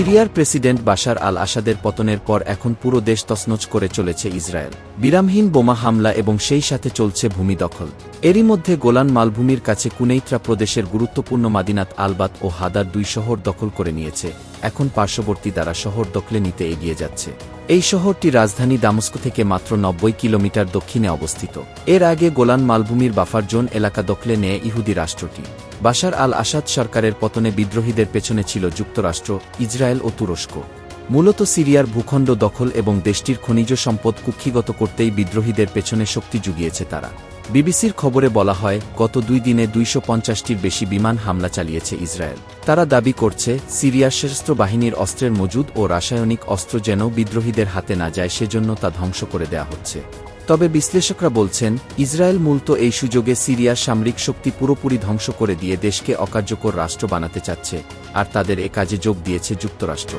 সিরিয়ার president Bashar আল আসাদের পতনের পর এখন পুরো দেশ তছনছ করে চলেছে ইসরায়েল। বিরামহীন বোমা হামলা এবং সেই সাথে চলছে ভূমি দখল। এরই মধ্যে গোলান মালভূমির কাছে কুনেইত্রা প্রদেশের গুরুত্বপূর্ণ মাদিনাত আলবাত ও হাদার দুই শহর দখল করে নিয়েছে। এখন পার্শ্ববর্তী দ্বারা শহর দখলে নিতে এগিয়ে যাচ্ছে। এই শহরটি রাজধানী দামস্ক থেকে মাত্র নব্বই কিলোমিটার দক্ষিণে অবস্থিত। এর আগে গোলান মালভূমির বাফার জোন এলাকা দখলে নেয় ইহুদি রাষ্ট্রটি। বাশার আল আসাদ সরকারের পতনে বিদ্রোহীদের পেছনে ছিল যুক্তরাষ্ট্র, ইসরায়েল ও তুরস্ক। মূলত সিরিয়ার ভূখণ্ড দখল এবং দেশটির খনিজ সম্পদ কুক্ষিগত করতেই বিদ্রোহীদের পেছনে শক্তি জুগিয়েছে তারা। বিবিসির খবরে বলা হয়, গত দুই দিনে দুইশো পঞ্চাশটির বেশি বিমান হামলা চালিয়েছে ইসরায়েল। তারা দাবি করছে, সিরিয়ার সশস্ত্র বাহিনীর অস্ত্রের মজুদ ও রাসায়নিক অস্ত্র যেন বিদ্রোহীদের হাতে না যায়, সেজন্য তা ধ্বংস করে দেয়া হচ্ছে। তবে বিশ্লেষকরা বলছেন, ইসরায়েল মূলত এই সুযোগে সিরিয়ার সামরিক শক্তি পুরোপুরি ধ্বংস করে দিয়ে দেশকে অকার্যকর রাষ্ট্র বানাতে চাচ্ছে, আর তাদের এ কাজে যোগ দিয়েছে যুক্তরাষ্ট্র।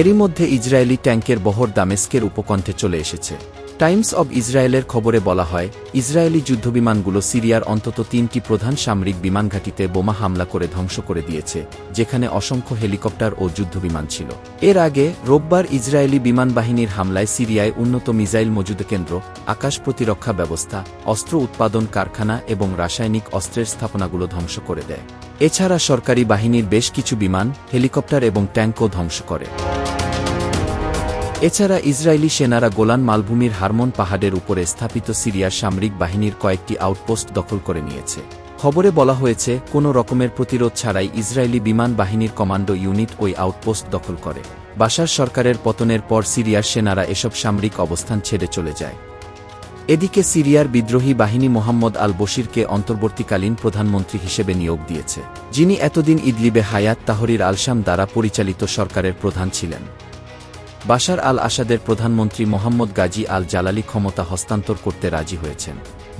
এরই মধ্যে ইসরায়েলি ট্যাঙ্কের বহর দামেস্কের উপকণ্ঠে চলে এসেছে। টাইমস অব ইসরায়েলের খবরে বলা হয়, ইসরায়েলি যুদ্ধবিমানগুলো সিরিয়ার অন্তত তিনটি প্রধান সামরিক বিমানঘাটিতে বোমা হামলা করে ধ্বংস করে দিয়েছে, যেখানে অসংখ্য হেলিকপ্টার ও যুদ্ধবিমান ছিল। এর আগে, রোববার ইসরায়েলি বিমান বাহিনীর হামলায় সিরিয়ায় উন্নত মিসাইল মজুদ কেন্দ্র, আকাশ প্রতিরক্ষা ব্যবস্থা, অস্ত্র উৎপাদন কারখানা এবং রাসায়নিক অস্ত্রের স্থাপনাগুলো ধ্বংস করে দেয়। এছাড়া সরকারি বাহিনীর বেশ কিছু বিমান, হেলিকপ্টার এবং ট্যাঙ্কও ধ্বংস করে। এছাড়া ইসরায়েলি সেনারা গোলান মালভূমির হারমোন পাহাড়ের উপরে স্থাপিত সিরিয়ার সামরিক বাহিনীর কয়েকটি আউটপোস্ট দখল করে নিয়েছে। খবরে বলা হয়েছে, কোনো রকমের প্রতিরোধ ছাড়াই ইসরায়েলি বিমান বাহিনীর কমান্ডো ইউনিট ওই আউটপোস্ট দখল করে। বাশার সরকারের পতনের পর সিরিয়ার সেনারা এসব সামরিক অবস্থান ছেড়ে চলে যায়। এদিকে সিরিয়ার বিদ্রোহী বাহিনী মোহাম্মদ আল বশিরকে অন্তর্বর্তীকালীন প্রধানমন্ত্রী হিসেবে নিয়োগ দিয়েছে, যিনি এতদিন ইদলিবে হায়াত তাহরির আলশাম দ্বারা পরিচালিত সরকারের প্রধান ছিলেন। বাশার আল আসাদের প্রধানমন্ত্রী মোহাম্মদ গাজী আল জালালি ক্ষমতা হস্তান্তর করতে রাজি হয়েছেন।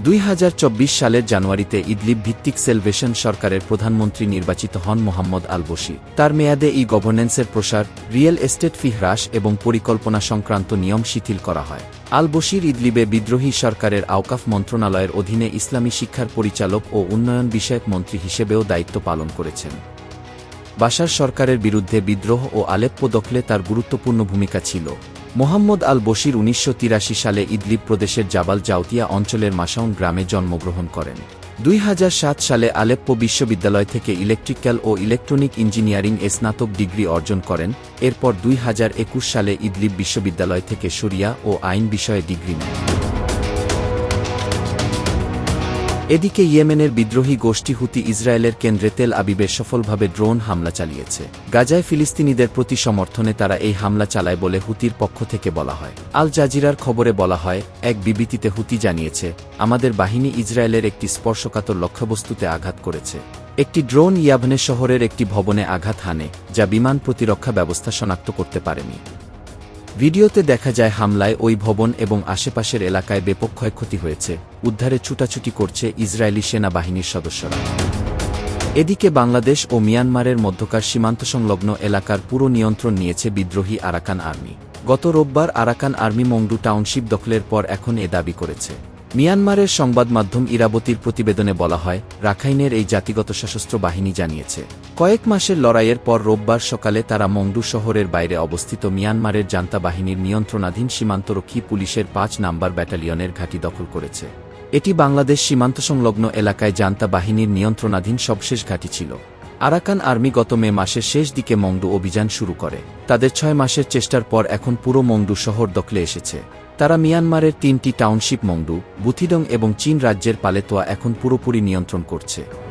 দুই হাজার চব্বিশ সালের জানুয়ারিতে ইদলিব ভিত্তিক সেলভেশন সরকারের প্রধানমন্ত্রী নির্বাচিত হন মোহাম্মদ আল বশির তার মেয়াদে ই গভর্নেন্সের প্রসার, রিয়েল এস্টেট ফি হ্রাস এবং পরিকল্পনা সংক্রান্ত নিয়ম শিথিল করা হয়। আল বশির ইদলিবে বিদ্রোহী সরকারের আওকাফ মন্ত্রণালয়ের অধীনে ইসলামী শিক্ষার পরিচালক ও উন্নয়ন বিষয়ক মন্ত্রী হিসেবেও দায়িত্ব পালন করেছেন। বাশার সরকারের বিরুদ্ধে বিদ্রোহ ও আলেপ্পো দখলে তার গুরুত্বপূর্ণ ভূমিকা ছিল। মোহাম্মদ আল বশির উনিশশো তিরাশি সালে ইদলিব প্রদেশের জাবাল জাউতিয়া অঞ্চলের মাসাউন গ্রামে জন্মগ্রহণ করেন। দুই হাজার সাত সালে আলেপ্পো বিশ্ববিদ্যালয় থেকে ইলেকট্রিক্যাল ও ইলেকট্রনিক ইঞ্জিনিয়ারিং এ স্নাতক ডিগ্রি অর্জন করেন, এরপর দুই হাজার একুশ সালে ইদলিব বিশ্ববিদ্যালয় থেকে শরিয়া ও আইন বিষয়ে ডিগ্রি নেন। এদিকে ইয়েমেনের বিদ্রোহী গোষ্ঠী হুতি ইসরায়েলের কেন্দ্রে তেল আবিবে সফলভাবে ড্রোন হামলা চালিয়েছে। গাজায় ফিলিস্তিনিদের প্রতি সমর্থনে তারা এই হামলা চালায় বলে হুতির পক্ষ থেকে বলা হয়। আল জাজিরার খবরে বলা হয়, এক বিবৃতিতে হুতি জানিয়েছে, আমাদের বাহিনী ইসরায়েলের একটি স্পর্শকাতর লক্ষ্যবস্তুতে আঘাত করেছে। একটি ড্রোন ইয়াভনে শহরের একটি ভবনে আঘাত হানে, যা বিমান প্রতিরক্ষা ব্যবস্থা শনাক্ত করতে পারেনি। ভিডিওতে দেখা যায় হামলায় ওই ভবন এবং আশেপাশের এলাকায় ব্যাপক ক্ষয়ক্ষতি হয়েছে। উদ্ধারে ছুটাছুটি করছে ইসরায়েলি সেনাবাহিনীর সদস্যরা। এদিকে বাংলাদেশ ও মিয়ানমারের মধ্যকার সীমান্ত সংলগ্ন এলাকার পুরো নিয়ন্ত্রণ নিয়েছে বিদ্রোহী আরাকান আর্মি। গত রোববার আরাকান আর্মি মংডু টাউনশিপ দখলের পর এখন এ দাবি করেছে। মিয়ানমারের সংবাদ মাধ্যম ইরাবতীর প্রতিবেদনে বলা হয়, রাখাইনের এই জাতিগত সশস্ত্র বাহিনী জানিয়েছে। কয়েক মাসের লড়াইয়ের পর রোববার সকালে তারা মংডু শহরের বাইরে অবস্থিত মিয়ানমারের জান্তা বাহিনীর নিয়ন্ত্রণাধীন সীমান্তরক্ষী পুলিশের পাঁচ নাম্বার ব্যাটালিয়নের ঘাঁটি দখল করেছে। এটি বাংলাদেশ সীমান্ত সংলগ্ন এলাকায় জান্তা বাহিনীর নিয়ন্ত্রণাধীন সবশেষ ঘাঁটি ছিল। আরাকান আর্মি গত মে মাসের শেষ দিকে মংডু অভিযান শুরু করে। তাদের ছয় মাসের চেষ্টার পর এখন পুরো মংডু শহর দখলে এসেছে। তারা মিয়ানমারের তিনটি টাউনশিপ মংডু বুথিডং এবং চীন রাজ্যের পালেতোয়া এখন পুরোপুরি নিয়ন্ত্রণ করছে।